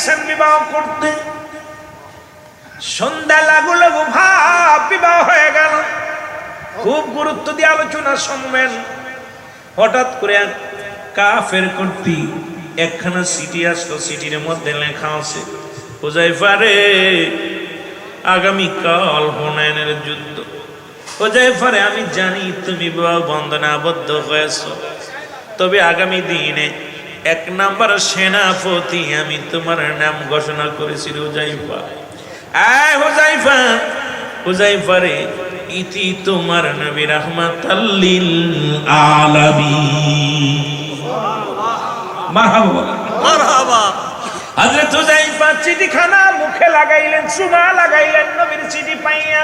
গেছেন বিবাহ করতে। সন্ধ্যা লাগু লাগু ভাব বিবাহ হয়ে গেল। খুব গুরুত্ব দিয়ে আলোচনা শুনবেন হঠাৎ করে কাফের কর্তৃ একখানা সিটি আসলো সিটির মধ্যে লেখা আছে, হুজাইফা রে, আগামীকাল হুনায়নের যুদ্ধ। হুজাইফা রে, আমি জানি তুমি বিবাহ বন্ধনে আবদ্ধ হয়েছ, তবে আগামী দিনে এক নাম্বার সেনাপতি আমি তোমার নাম ঘোষণা করেছি হুজাইফা। আয় হুজাইফা হুজাইফা রে ইতি তোমার নবী রহমাতাল্লিল আলামিন। মারহাবা। বলেন মারহাবা। হযরত হুজাইফা চিঠিখানা মুখে লাগাইলেন লাগাইলেন নবীর চিঠি পাইয়া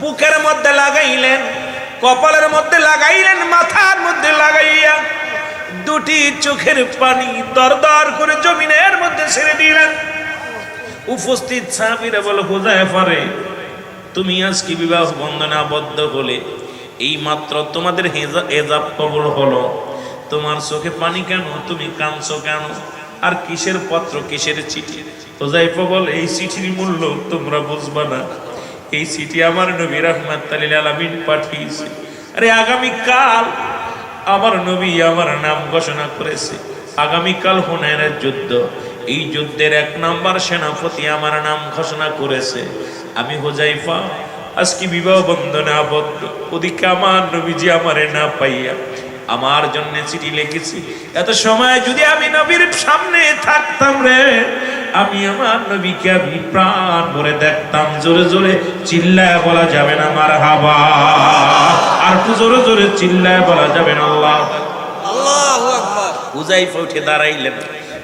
বুকের মধ্যে লাগাইলেন কপালের মধ্যে লাগাইলেন মাথার মধ্যে লাগাইয়া দুটি চোখের পানি দরদর করে জমিনের মধ্যে ছেড়ে দিলেন। উপস্থিত সাহাবীরা বলে হুজাইফা রে তুমি আজকে বিবাহ বন্ধনে আবদ্ধ হলে, এই মাত্র তোমাদের হেজা- কবল হলো। তোমার চোখে পানি কেন? তুমি কাঁদছো কেন? আর কিসের পত্র, কিসের চিঠি? হোজাইফা বল, এই চিঠির মূল্য তোমরা বুঝবা না। এই চিঠি আমার নবী তালিল আলামিন পাঠিয়েছে। আরে আগামী কাল আমার নবী আমার নাম ঘোষণা করেছে। আগামীকাল হুনায়নের যুদ্ধ। এই যুদ্ধের এক নাম্বার সেনাপতি আমার নাম ঘোষণা করেছে। আমি হোজাইফা, আজকে বিবাহ বন্ধনে আবদ্ধ। ওদিকে আমার নবীজি আমারে না পাইয়া আমার জন্য চিঠি লিখেছি। এত সময় যদি আমি নবীর সামনে থাকতাম রে, আমি আমার নবীকে আমি প্রাণ ভরে দেখতাম। জোরে জোরে চিল্লায় বলা যাবে না আমার হাবা আর জোরে জোরে চিল্লায় বলা যাবেন আল্লাহ। আল্লাহ হুজাইফা উঠে দাঁড়াইলেন।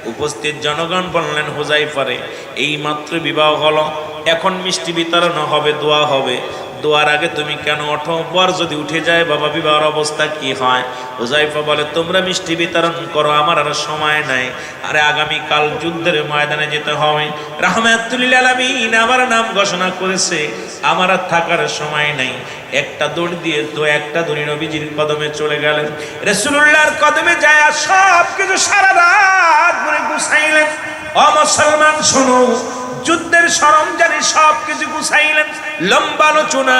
উপস্থিত জনগণ বললেন, হুজাইফারে, এই মাত্র বিবাহ হলো। এখন মিষ্টি বিতরণ হবে, দোয়া হবে। দোয়ার আগে তুমি কেন ওঠো? বর যদি উঠে যায়, বাবা, বিবাহের অবস্থা কি হয়? হুজাইফা বলে, তোমরা মিষ্টি বিতরণ করো, আমার আর সময় নাই। আরে আগামী কাল যুদ্ধের ময়দানে যেতে হবে। রাহমাতুল্লিল আলামিন আমার নাম ঘোষণা করেছে, আমার আর থাকার সময় নাই। একটা দৌড় দিয়ে তো একটা দড়ি নবীজির কদমে চলে গেলেন। রসুল্লাহর কদমে যায় সব কিছু সারা রাত গুছাইলেন। ও মুসলমান, শুনো, যুদ্ধের সরঞ্জামে সব কিছু গুছাইলেন। লম্বা আলোচনা,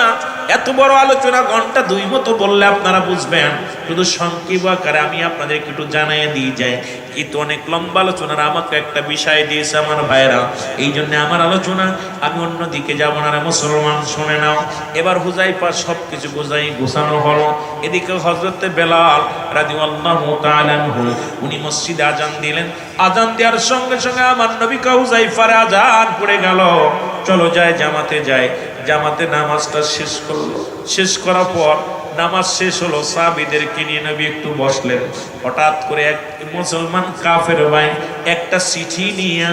এত বড় আলোচনা, ঘণ্টা দুই মতো বললে আপনারা বুঝবেন। শুধু সংক্ষিপ আকারে আমি আপনাদেরকে একটু জানাই দিয়ে যাই কিন্তু অনেক লম্বা আলোচনার আমাকে একটা বিষয় দিয়েছে আমার ভাইরা। এই জন্য আমার আলোচনা, আমি অন্য দিকে যাব না মুসলমান, শুনে নাও। এবার হুজাইফা সব কিছু গুজাই গোছানো হলো। এদিকে হজরতে বেলাল রাজি আল্লাহ উনি মসজিদে আজান দিলেন। আজান দেওয়ার সঙ্গে সঙ্গে আমার নবী হুজাইফার আজান পড়ে গেল। চলো যায় জামাতে যায় জামাতে নামাজটা শেষ করল। শেষ করার পর নামাজ শেষ হলো সাহাবিদেরকে নিয়ে নবী একটু বসলেন? হঠাৎ করে এক মুসলমান কাফের ভাই একটা চিঠি নিয়ে,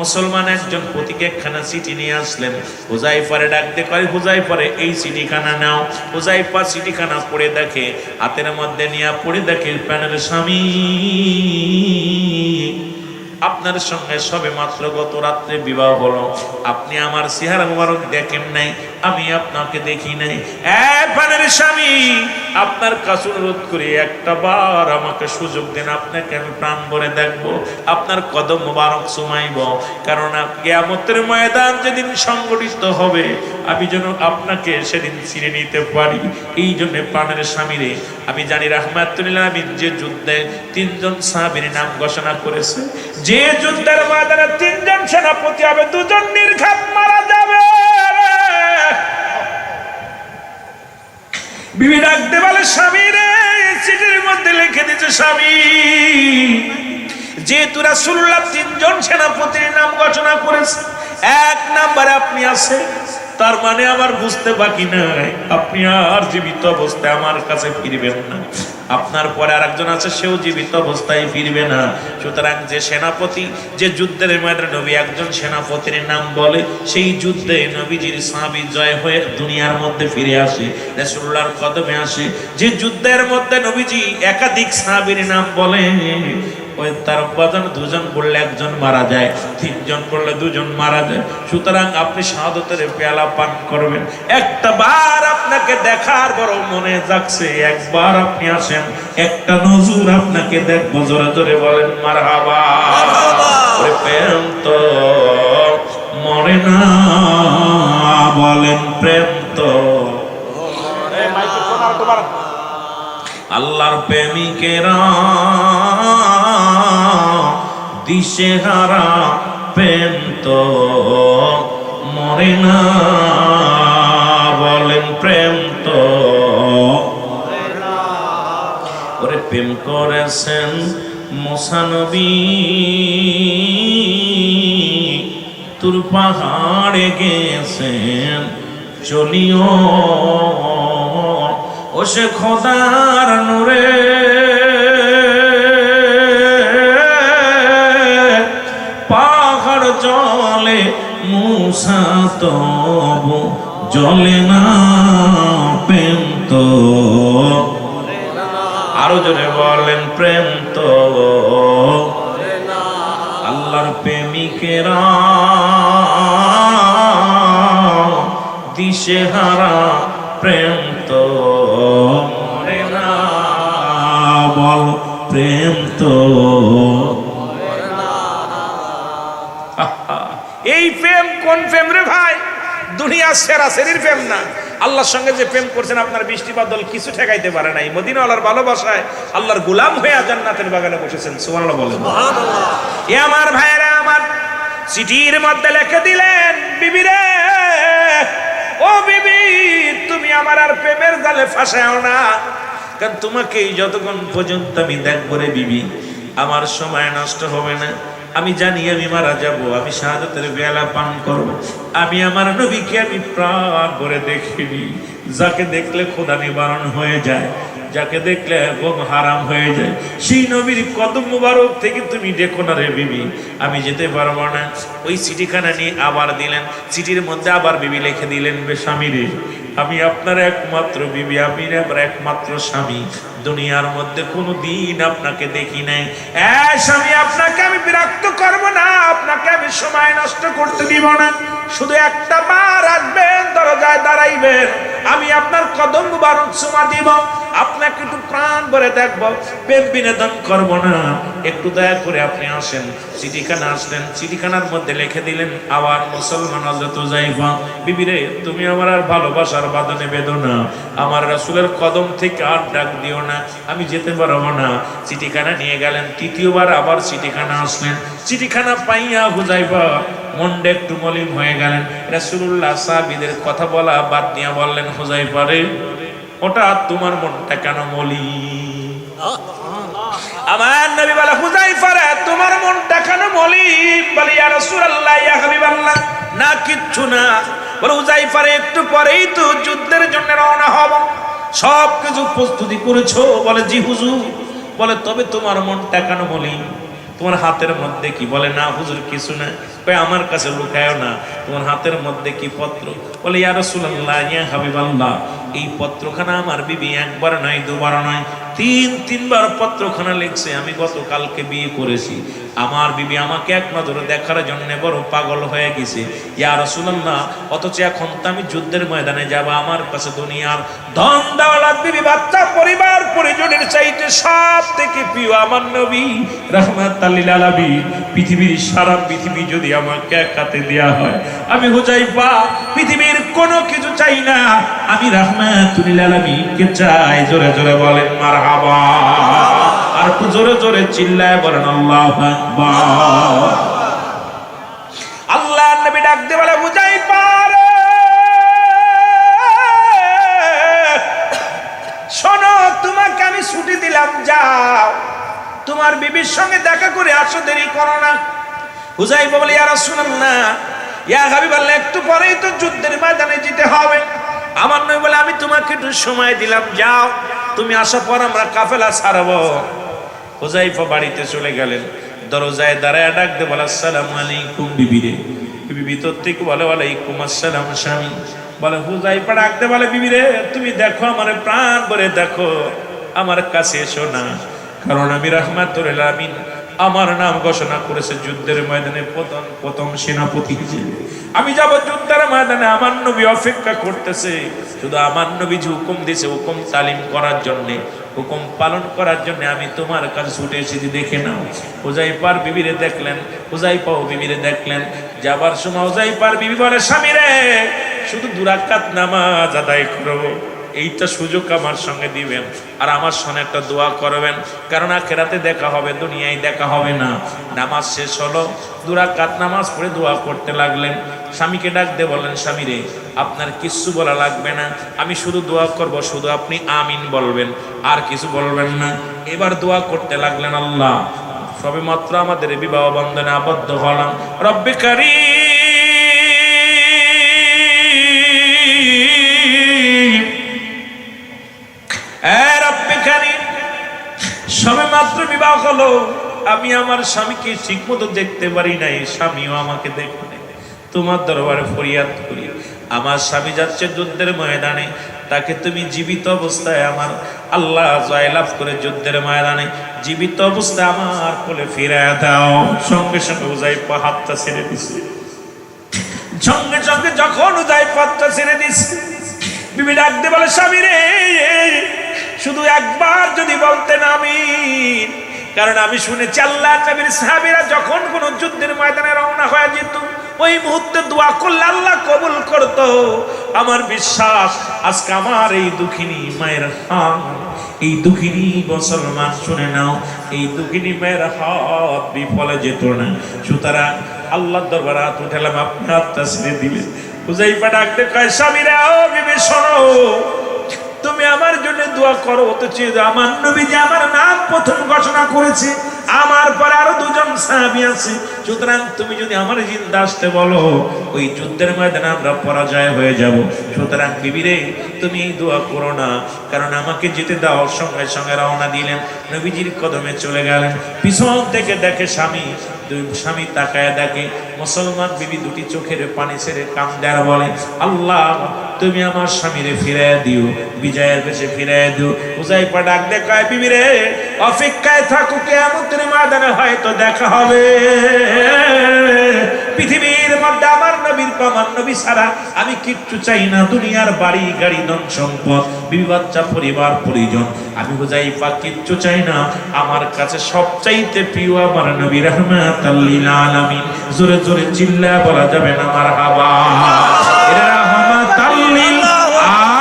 মুসলমান একজন প্রতীকে একখানা চিঠি নিয়ে আসলেন। হুজাইফারে ডাক দিয়ে কয়, হুজাইফারে, এই চিঠিখানা নাও। হুজাইফা চিঠিখানা পড়ে দেখে, হাতের মধ্যে নিয়ে পড়ে দেখে, প্যানের স্বামী। আপনার সঙ্গে সবে মাত্র গত রাত্রে বিবাহ হলো। আপনি আমার চেহারা মুবারক দেখেন নাই, আমি আপনাকে দেখি নাই। এক প্রাণের স্বামী, আপনার কাছে অনুরোধ করি একটা বার আমাকে সুযোগ দেন, আপনাকে আমি প্রাণ ভরে দেখব, আপনার কদম মুবারক সুমাইব। কারণ কেয়ামতের ময়দান যেদিন সংগঠিত হবে, আমি যেন আপনাকে সেদিন ছিঁড়ে নিতে পারি। এই জন্য প্রাণের স্বামীরে আমি জানি রাহমাতুল্লাহ যে যুদ্ধে তিনজন সাহাবীর নাম ঘোষণা করেছে, যে যুদ্ধের ময়দানে তিনজন সেনাপতি হবে, দুজন নির্ঘাত মারা যাবে। বিবি ডাকতে বলে স্বামী রে, চিঠির মধ্যে লিখে দিচ্ছে স্বামী। যেহেতু রাসূলুল্লাহ তিনজন সেনাপতির নাম ঘোষণা করেছে, এক নাম্বারে আপনি আছেন, তার মানে আমার বুঝতে বাকি নাই। আপনি আর জীবিত অবস্থায় আমার কাছে ফিরবেন না। আপনার পরে আরেকজন আছে, সেও জীবিত অবস্থায় ফিরবে না। সুতরাং যে সেনাপতি, যে যুদ্ধের ময়দানে নবী, একজন সেনাপতির নাম বলে, সেই যুদ্ধে নবীজির সাহাবি জয় হয়ে দুনিয়ার মধ্যে ফিরে আসে, রাসূলুল্লাহর কদমে আসে। যে যুদ্ধের মধ্যে নবীজি একাধিক সাহাবীর নাম বলে ওই তার বাজান দুজন বললে একজন মারা যায় তিনজন বললে দুজন মারা যায়। সুতরাং আপনি শাহাদতের পেয়ালা পান করবেন। একটা বার আপনাকে দেখার বড় মনে যাচ্ছে একবার আপনি আসেন একটা নজর আপনাকে দেখব জোরে জোরে বলেন। প্রেম তো মরে না বলেন প্রেম তো আল্লাহর প্রেমিকেরা দিশেহারা প্রেম তো মরে না, বলেন প্রেম তো ওরে প্রেম করেছেন মোসানবী তুর পাহাড়ে গেছেন, চলিও। ও সে খোদার নূরে জলে মুসা তবু, জলে না প্রেম তো আরও জোরে বলেন, প্রেম তো আল্লাহর প্রেমিকেরা দিশেহারা প্রেম তো বল প্রেম তো কোন প্রেম রে ভাই দুনিয়া সেরা সেরির প্রেম না। আল্লাহর সঙ্গে যে প্রেম করছেন আপনার বৃষ্টি বাদল কিছু ঠেকাইতে পারে নাই। মদিনাওয়ালার ভালোবাসায় আল্লাহর গুলাম হয়ে জান্নাতের বাগানে বসেছেন। সুবহানাল্লাহ বলেন। এ আমার ভাইরা আমার চিঠির মধ্যে লিখে দিলেন বিবি রে ও বিবি তুমি আমার আর প্রেমের জালে ফাঁসাও না। কারণ তোমাকে যতক্ষণ পর্যন্ত আমি দেখব রে বিবি আমার সময় নষ্ট হবে না। আমি জানি আমি মারা যাব, আমি শাহাদাতের বেলা পান করব। আমি আমার নবীকে আমি প্রাণ করে দেখিনি। যাকে দেখলে খোদা নিবারণ হয়ে যায়, যাকে দেখলে এবং হারাম হয়ে যায়। সেই নবীর কদম মুবারক থেকে তুমি দেখো না রে বিবি, আমি যেতে পারব না। ওই চিঠিখানা নিয়ে আবার দিলেন, চিঠির মধ্যে আবার বিবি লিখে দিলেন স্বামী রে, আমি আপনার একমাত্র বিবি আমি আমার একমাত্র স্বামী। দুনিয়ার মধ্যে কোনো দিন আপনাকে দেখি নাই। স্বামী, আপনাকে সময় নষ্ট করতে দিব না। শুধু একটা মা রাখবেন দরজায় দাঁড়াইবেন। আমি আপনার কদম বারণ চুমা দিব, আপনাকে একটু প্রাণ ভরে দেখব। প্রেম বিনোদন করব না। একটু দয়া করে আপনি আসেন। চিঠিখানা আসলেন। চিঠিখানার মধ্যে লিখে দিলেন আবার মুসলমান হজরত যাইবা বিবিরে, তুমি আমার আর ভালোবাসার বাদনে বেদনা আমার রাসুলের কদম থেকে আর ডাক দিও না। আমি যেতে পারব না। চিঠিখানা নিয়ে গেলেন। তৃতীয়বার আবার চিঠিখানা আসলেন। চিঠিখানা পাইয়া হুজাইবা মনটা একটু মলিন হয়ে গেলেন। রাসুল্লাহ সাহাবিদের কথা বলা বাদ দিয়া বললেন হুজাই পারে। ওটা তোমার মনটা কেন মলি? আমার নবী বলে হুজাই পারে, তোমার মনটা কেন মলি? বলে, ইয়া রাসূলুল্লাহ, ইয়া হাবিবাল্লাহ। না, কিচ্ছু না। বলে হুজাই পারে, একটু পরেই তো যুদ্ধের জন্য রওনা হব। সব কিছু প্রস্তুতি করেছ? বলে, জি হুজুর। বলে, তবে তোমার মনটা কেন মলি? তোমার হাতের মধ্যে কি? বলে, না, হুজুর, কিছু না। কয়, আমার কাছে লুকায়ও না। তোমার হাতের মধ্যে কি পত্র? বলে, ইয়া রাসূলুল্লাহ, ইয়া হাবিবাল্লাহ। এই পত্রখানা আমার বিবি একবার নয়, দুবার নয়। তিন, তিনবার পত্রখানা লিখছে, আমি গতকালকে বিয়ে করেছি। আমার বিবি আমাকে এক নজরে দেখার জন্য বড় পাগল হয়ে গেছে। ইয়া রাসূলুল্লাহ, অথচ এখন তো আমি যুদ্ধের ময়দানে যাব, আমার কাছে দুনিয়ার ধন দাওলাত বিবি বাচ্চা, পরিবার, পরিজনের চাইতে সব থেকে প্রিয় আমার নবী রাহমাতাল্লিল আলামিন। পৃথিবীর সারা পৃথিবী যদি আমাকে এক হাতে দেয়া হয়, আমি হুজাইফা, পৃথিবীর কোনো কিছু চাই না। আমি রাহমাতুল চাই, জোরে জোরে বলেন, মারহাবা। আর একটু জোরে জোরে চিল্লায় বলেন, আল্লাহু আকবার। আল্লাহ নবী ডাক দিয়ে বলে রে শোনো, তোমাকে আমি ছুটি দিলাম তোমার বিবির সঙ্গে দেখা করে আসো, দেরি করো না। ইয়া একটু পরেই তো যুদ্ধের ময়দানে যেতে হবে। আমার নয় বলে, আমি তোমাকে একটু সময় দিলাম, যাও। তুমি আসার পর আমরা কাফেলা ছাড়াবো। হুজাইফা বাড়িতে চলে গেলেন। দরজায় দাঁড়ায় ডাক দে বলে, আসসালামু আলাইকুম বিবিরে বিবি ভিতর থেকে বলে, ওয়ালাইকুম আসসালাম স্বামী। বলে হুজাইফা ডাক দে বলে বিবিরে তুমি দেখো, আমার প্রাণ ভরে দেখো। আমার কাছে এসো না, কারণ আমি রহমাতুল আমিন আমার নাম ঘোষণা করেছে যুদ্ধের ময়দানে প্রথম প্রথম সেনাপতি। আমি যাব যুদ্ধের ময়দানে, আমার নবী অপেক্ষা করতেছে। শুধু আমার নবী যে হুকুম দিয়েছে, হুকুম তালিম করার জন্য, হুকুম পালন করার জন্য আমি তোমার কাছে ছুটে এসেছি, দেখে নাও। হুজাইপার বিবিরে দেখলেন হুজাইপাও বিবিরে দেখলেন। যাবার সময় হুজাইপার বিবি বলে, স্বামী রে, শুধু দুরাকাত নামাজ আদায় করব এইটা সুযোগ আমার সঙ্গে দিবেন। আর আমার সঙ্গে একটা দোয়া করবেন। কারণ আখেরাতে দেখা হবে, দুনিয়ায় দেখা হবে না। নামাজ শেষ হলো দুরাকাত নামাজ পড়ে দোয়া করতে লাগলেন। স্বামীকে ডাক দিয়ে বললেন, স্বামী রে, আপনার কিচ্ছু বলা লাগবে না। আমি শুধু দোয়া করব, শুধু আপনি আমিন বলবেন। আর কিছু বলবেন না। এবার দোয়া করতে লাগলেন আল্লাহ। সবে মাত্র আমাদের বিবাহ বন্ধনে আবদ্ধ হলাম। রব্বে কারীম! সবে মাত্র বিবাহ হলো, আমি আমার স্বামীকে ঠিক মতো দেখতে পারি নাই, স্বামীও আমাকে দেখে তোমার দরবারে ফরিয়াদ করি, আমার স্বামী যাচ্ছে যুদ্ধের ময়দানে, তাকে তুমি জীবিত অবস্থায় আমার আল্লাহ জয়লাভ করে যুদ্ধের ময়দানে, জীবিত অবস্থায় আমার কোলে ফিরে দাও। সঙ্গে সঙ্গে উজাই হাতটা ছেড়ে দিছে। সঙ্গে সঙ্গে যখন উদয় পথটা ছেড়ে দিস বিবি ডাকতে বলে, স্বামী রে শুধু একবার যদি বলতেন আমি কারণ আমি শুনেছি আল্লাহ নবীর সাহাবীরা যখন কোন যুদ্ধের ময়দানে রওনা হয়ে যেত, ওই মুহূর্তে দোয়া করলে আল্লাহ কবুল করত। আমার বিশ্বাস, আজকে আমার এই দুঃখিনী মায়ের হাত, এই দুঃখিনী মুসলমান শুনে নাও, এই দুঃখিনী মায়ের হাত বিফলে যেত না। সুতরাং আল্লাহর দরবারে হাত উঠালাম, আপনি হাতটা ছেড়ে দিলেন। হুজাইফা ডাকতে কয়, স্বামীরা, ও বিবি, শোনো। তুমি আমার জন্য দোয়া করো অথচ আমার নবী যে আমার নাম প্রথম ঘোষণা করেছে আমার পরে আরও দুজন সাহাবি আছে। সুতরাং তুমি যদি আমার জিন্দা আসতে বলো, ওই যুদ্ধের ময়দানে আমরা পরাজয় হয়ে যাব। সুতরাং বিবিরে, তুমি এই দোয়া করো না, কারণ আমাকে যেতে দাও, সঙ্গে সঙ্গে রওনা দিলেন। নবীজির কদমে চলে গেলেন। পিছন থেকে দেখে স্বামী, দুই স্বামী তাকায় দেখে, মুসলমান বিবি দুটি চোখের পানি ছেড়ে কাম দেয়ার বলে, আল্লাহ, তুমি আমার স্বামীরে ফিরে দিও, বিজয়ের বেশে ফিরে দিও। উজাই পা ডাক দেখায় বিবি রে অপেক্ষায় থাকো কেমতের ময়দানে হয়তো দেখা হবে। পৃথিবীর মধ্যে আমার নবীর প্রমাণ, নবী ছাড়া আমি কিচ্ছু চাই না। দুনিয়ার বাড়ি, গাড়ি, ধন সম্পদ, বিবি বাচ্চা, পরিবার, পরিজন, আমি বুঝাই পা কিচ্ছু চাই না। আমার কাছে সবচাইতে প্রিয় আমার নবী রহমাত আলামিন জোরে জোরে চিল্লা বলা যাবে না আমার হাবা রহমাত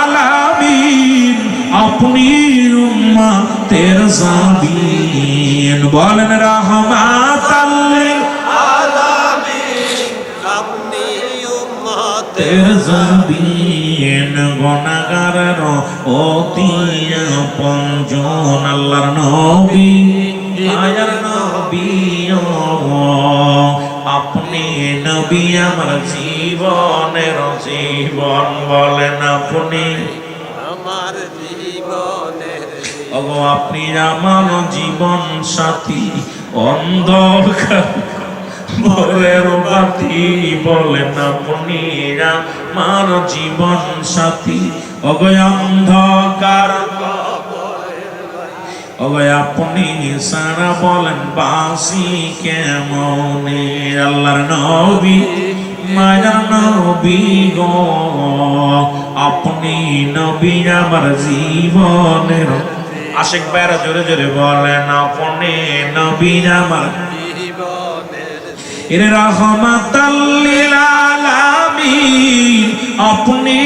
আলামিন আপনি উম্মতের জাবিন বলেন রহমাত আপনি উম্মত তের জাবিন গনাগারের অতি পঞ্জন আল্লাহর নবী। আয়ার নবী আপনি নবী আমার জীবনের জীবন বলেন আপনি। আমার ওগো আপনি আমার জীবন সাথী অন্ধকার ভোরের বাতি বলেন আপনি আমার জীবন সাথী, ওগো অন্ধকার ওগো আপনি সারা বলেন বাসি কেমন? আল্লাহর নবী, মায়া নবী গো, আপনি নবী আমার জীবনের আশেক বেড়া জোরে জোরে বলেন, আপনি নবী আমার। এর রহমাতাল্লিল আলামিন, আপনি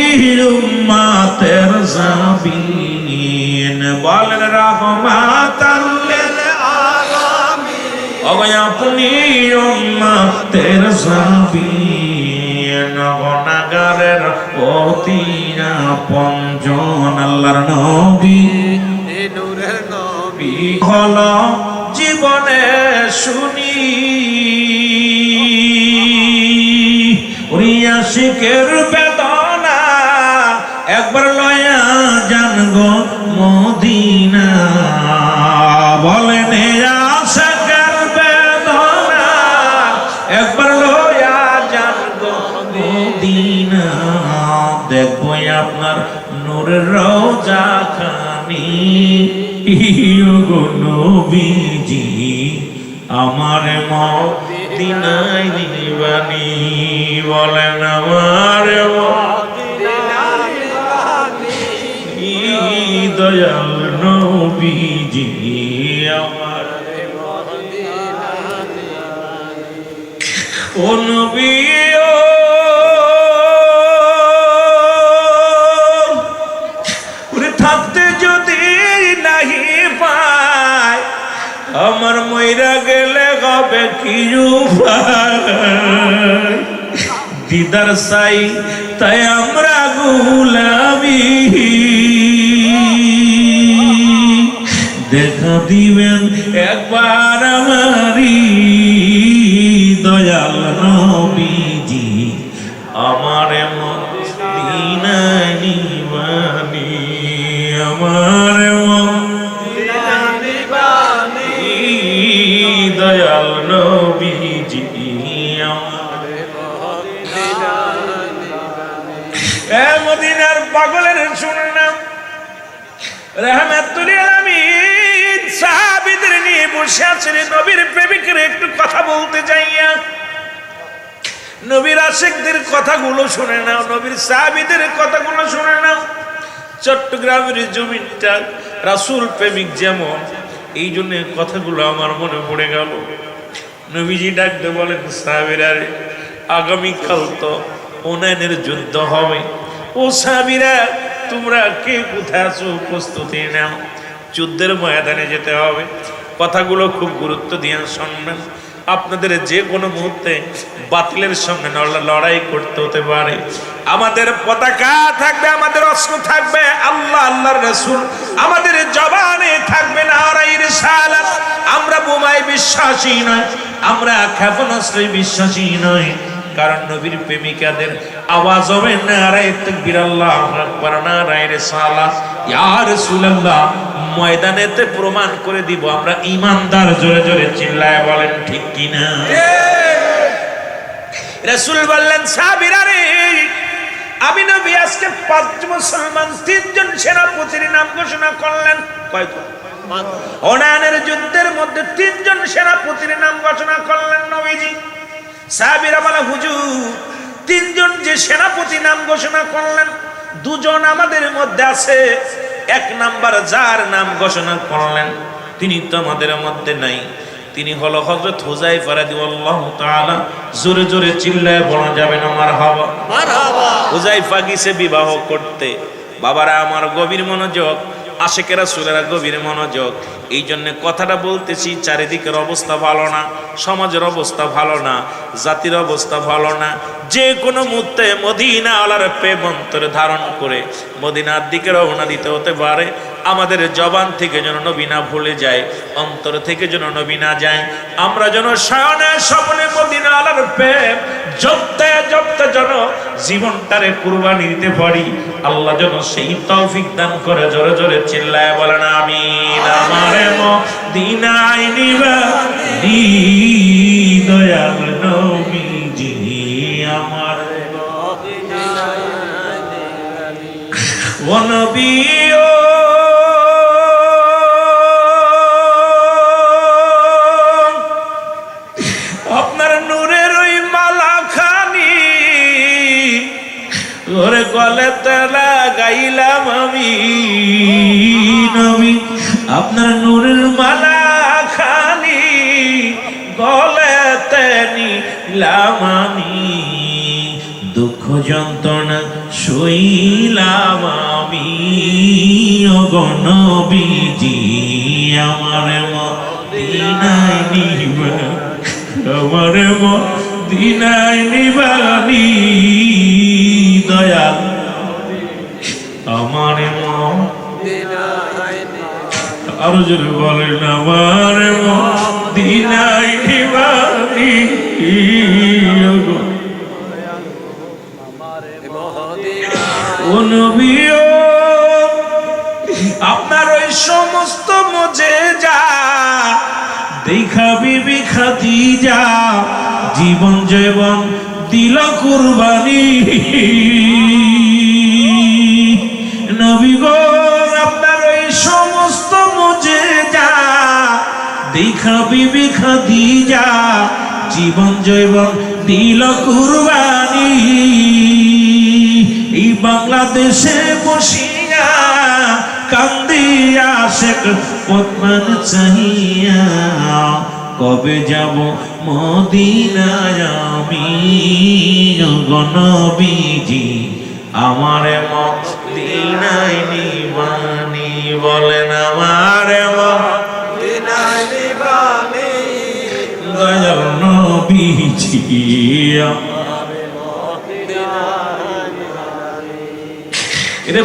উম্মাতের জাবিন বলেন রহমাতাল্লিল ওগো আপনি উম্মাতের জাবিন গনাগারের অতি পঞ্জন, আল্লাহর নবী। হল জীবনে শুনি। রিয়াশিকের বেদনা, একবার লয়া জান গো মদিনা। বলেন আশেকের বেদনা, একবার লয়া জান গো মদিনা। দেখব আপনার নূরের রোজা খানি নবীজি আমার মদিনায় নিবানি বলেন আমার দয়াল নবীজি আমার ও নবী কি? দিদার সাই তাই আমরা গুলামি দেখা দিবেন একবার আমারি কথাগুলো শুনে নাও, নবীর সাহাবীদের কথাগুলো শুনে নাও। চট্টগ্রামের জমিনটা রাসূল প্রেমিক যেমন, এই জন্য কথাগুলো আমার মনে পড়ে গেল। নবীজি ডাকতে বলেন, সাহাবীরা আগামীকাল তো ওনায়নের যুদ্ধ হবে। ও সাহাবীরা, তোমরা কে কোথায় আছো প্রস্তুতি নাও। যুদ্ধের ময়দানে যেতে হবে। কথাগুলো খুব গুরুত্ব দিয়ে শুনবেন। আপনাদের যে কোনো মুহূর্তে বাতিলের সঙ্গে লড়াই করতে হতে পারে। আমাদের পতাকা থাকবে, আমাদের অস্ত্র থাকবে, আল্লাহ, আল্লাহর রসুল। আমাদের জবানে থাকবে না আমরা বোমায় বিশ্বাসী নয় আমরা ক্ষেপণাস্ত্রে বিশ্বাসী নয় কারণ নবীর প্রেমিকাদের আওয়াজ হবে নারায় তাকবীর ময়দানেতে প্রমাণ করে দিব, আমরা ইমানদার জোরে জোরে চিল্লায় কিনা? রাসূল বললেন, সাহাবীরা রে, আমি নবী আজকে পাঁচ মুসলমান, তিনজন সেনাপতির নাম ঘোষণা করলেন। কয়জন ওনানের যুদ্ধের মধ্যে তিনজন সেনাপতির নাম ঘোষণা করলেন নবীজি। সাহাবীরা বলে, হুজুর, তিনজন যে সেনাপতি নাম ঘোষণা করলেন, দুজন আমাদের মধ্যে আছে। এক নাম্বার যার নাম ঘোষণা করলেন, তিনি তো আমাদের মধ্যে নাই। তিনি হলো হযরত হুজাইফা রাদিয়াল্লাহু তাআলা জোরে জোরে চিল্লায় বলা যাবে না মারহাবা। মারহাবা। হুজাইফা গিয়েছে বিবাহ করতে? বাবারা আমার গভীর মনোযোগ। আশেকেরা সুরেরা গভীর মনোযোগ। এই জন্যে কথাটা বলতেছি, চারিদিকের অবস্থা ভালো না, সমাজের অবস্থা ভালো না, জাতির অবস্থা ভালো না। যে কোনো মুহূর্তে মদিনা আলার প্রেম অন্তরে ধারণ করে মদিনার দিকে রওনা দিতে হতে পারে। আমাদের জবান থেকে যেন নবীনা ভুলে যায়, অন্তর থেকে যেন নবীনা যায়। আমরা যেন শয়নে স্বপ্নে মদিনা আলার প্রেম জপতে জপতে যেন জীবনটারে কুরবানি দিতে পারি। আল্লাহ যেন সেই তৌফিক দান করে জোরে জোরে চিল্লায় বলেন আমি আমারে মদিনায় নিবানি দয়াল নবীজি আমার ও নবী ও তেলা গাইলাম আমি, নবী। আপনার নূরের মালা খানি গলে নিলাম আমি। দুঃখ যন্ত্রণা সইলাম আমি। অগণবীজি আমার মদিনায় নিবা, আমার মদিনায় নিবানি দয়াল আমার মন আরও জোরে বলেন আমার ও নবী ও, আপনার ওই সমস্ত মজে যা দেখা বিবি খাতি যা জীবন জীবন দিল কুরবানি। মজে বিবি খাদিজা, জীবন জৈবন দিল কুরবানি। এই বাংলাদেশে বসিয়া কান্দিয়া শেখ পদ্মান চাহিয়া কবে যাব মদিনায় আমি? গণবিজি আমার মদিনায় নিবানি বলেন আমার দিনাই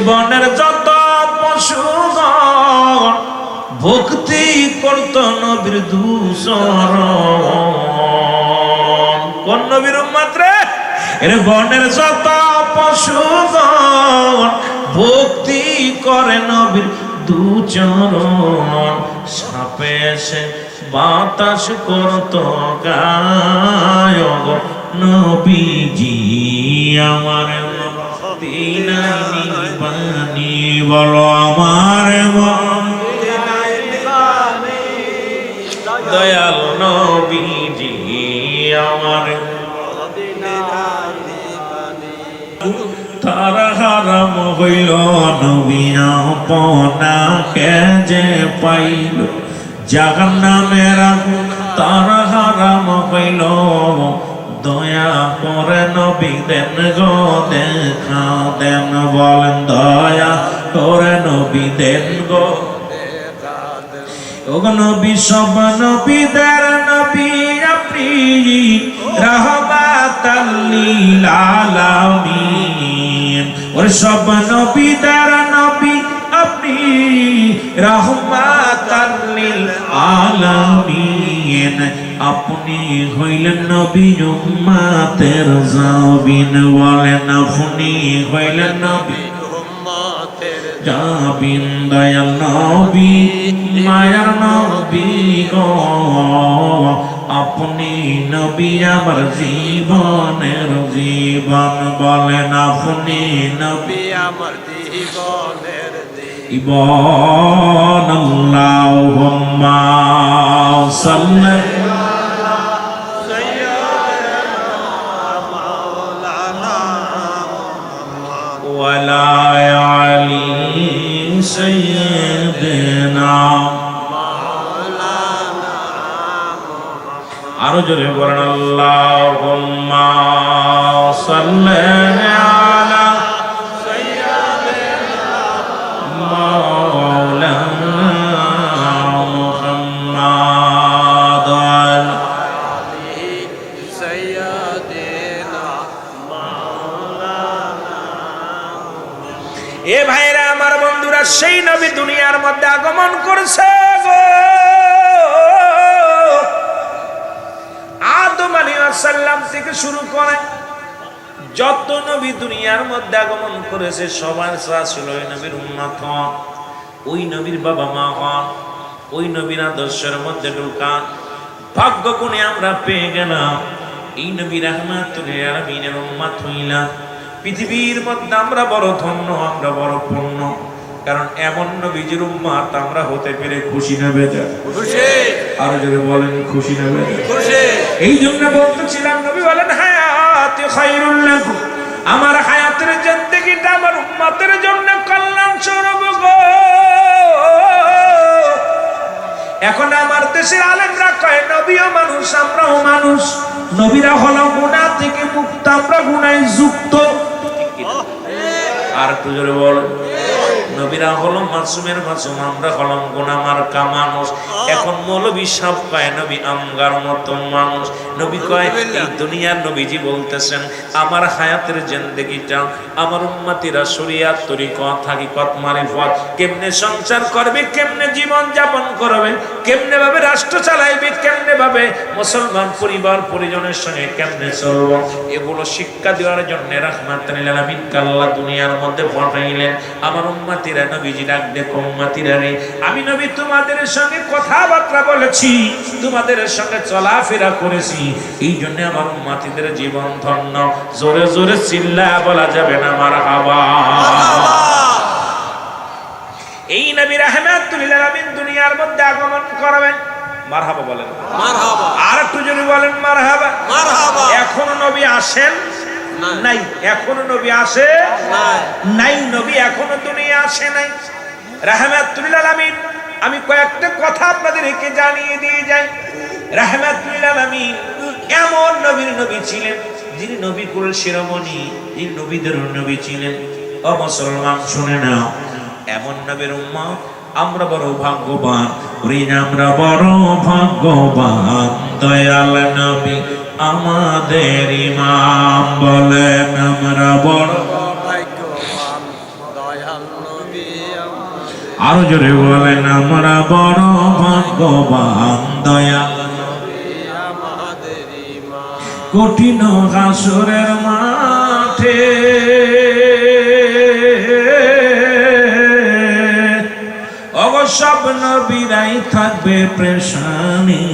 বনের যত পশুগণ, ভক্তি করত নবীর দূষর কোন নবীর মাত্রে এর বনের যত পশুগণ, ভক্তি করে নবীর দুচরণ সাপে এসে বাতাস করত গায়ক নবীজি, আমার বানি বলো, আমার দয়াল নবীজি, আমার তারা হারাম হইল নবীনা পনাকে যে পাইল? জাগার নামের আগুন তারা হারাম হইল। দয়া করে নবী দেন গো দেখা দেন বলেন, দয়া করে নবী দেন গো ওগো নবী, সব নবীদের নবী, আপনি রহমাতাল লিল আলামিন। ওর সব নবীদের নবী, আপনি রহমাতাল লিল আলামিন, আপনি হইলেন নবী উম্মাতের জাবিন, বলেন আপনি হইলেন নবী উম্মতের জাবিন, দয়াল নবী, মায়ার নবী গো। আপনি নবী আমার জীবনের জীবন, বলেন আপনি নবী আমার জীবনের ইবন আল্লাহুম্মা সাল্লি আরও জোরে বলেন আল্লাহুম্মা সাল্লি নবী দুনিয়ার মধ্যে আগমন করেছে সবার সাথ ছিল ওই নবীর উন্নত ওই নবীর বাবা মা হন ওই নবীর আদর্শের মধ্যে ঢুকা ভাগ্য গুণে আমরা পেয়ে গেলাম। এই নবী রহমাতুল আলামিনের উম্মত হইলাম পৃথিবীর মধ্যে আমরা বড় ধন্য আমরা বড় পূর্ণ কারণ এমন নবীজির উম্মাত আমরা হতে পেরে খুশি নেবে খুশি। আরও যদি বলেন খুশি নেবে খুশি। এই জন্য বলতেছিলাম নবী বলেন হায়াত খায়রুল লাকুম। আমার হায়াতের জিন্দগিটা আমার উম্মতের জন্য কল্যাণ স্বরূপ গো। এখন আমার দেশের আলেমরা কয় নবীও মানুষ আমরাও মানুষ। নবীরা হলো গুণা থেকে মুক্ত আমরা গুণায় যুক্ত। আর একটু জোরে বল। নবীরা হলো মাসুমের মাসুম, আমরা হলাম গুনামার কা মানুষ। এখন মৌলবী সাপ পায় নবী আমগার মতো মানুষ। নবী কয়, এই দুনিয়ার নবীজি বলতেছেন, আমার হায়াতের জিন্দেগিটা, আমার উম্মতিরা শরিয়াত তরিকত হাকিকত মারিফত কেমনে সংসার করবে, কেমনে জীবন যাপন করবে, কেমনে ভাবে রাষ্ট্র চালাইবে, কেমনে ভাবে মুসলমান পরিবার পরিজনের সঙ্গে কেমনে চলবো? এগুলো শিক্ষা দেওয়ার জন্য রাহমাতুল আলামিন দুনিয়ার মধ্যে পাঠাইলেন। আমার উম্মতিরা নবীজি ডাক দেখো উম্মতিরা রে আমি নবী তোমাদের সঙ্গে কথাবার্তা বলেছি তোমাদের সঙ্গে চলাফেরা করেছি। এই জন্য আমার উম্মতিদের জীবন ধন্য। জোরে জোরে চিল্লা বলা যাবে না আমার হাওয়া। এই নবী রাহমাতুল আলামিন দুনিয়ার মধ্যে আগমন করবেন। মারহাবা বলেন। মারহাবা। আর একটু যদি বলেন মারহাবা। মারহাবা। এখন নবী আসেন নাই। এখনও নবী আসে নাই। নবী এখনও দুনিয়া আসে নাই। রাহমাতুল আলামিন আমি কয়েকটা কথা আপনাদেরকে জানিয়ে দিয়ে যাই। রাহমাতুল আলামিন এমন নবীর নবী ছিলেন যিনি নবী কুল শিরোমণি যিনি নবীদের নবী ছিলেন। ও মুসলমান শুনে নাও। এমন নবীর উম্মা আমরা বড় ভাগ্যবান আমরা বড় ভাগ্যবান। দয়াল নবী আমাদের ইমাম বলেন আমরা বড় আরও জোরে বলেন আমরা বড় ভাগ্যবান ইমান কঠিন হাসরের মাঠে অবসব নবীরাই থাকবে প্রেশানি।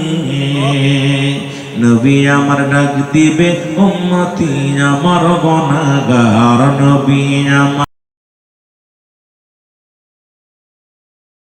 নবী আমার ডাক দিবে উম্মতি আমার গনাগার নবী আমার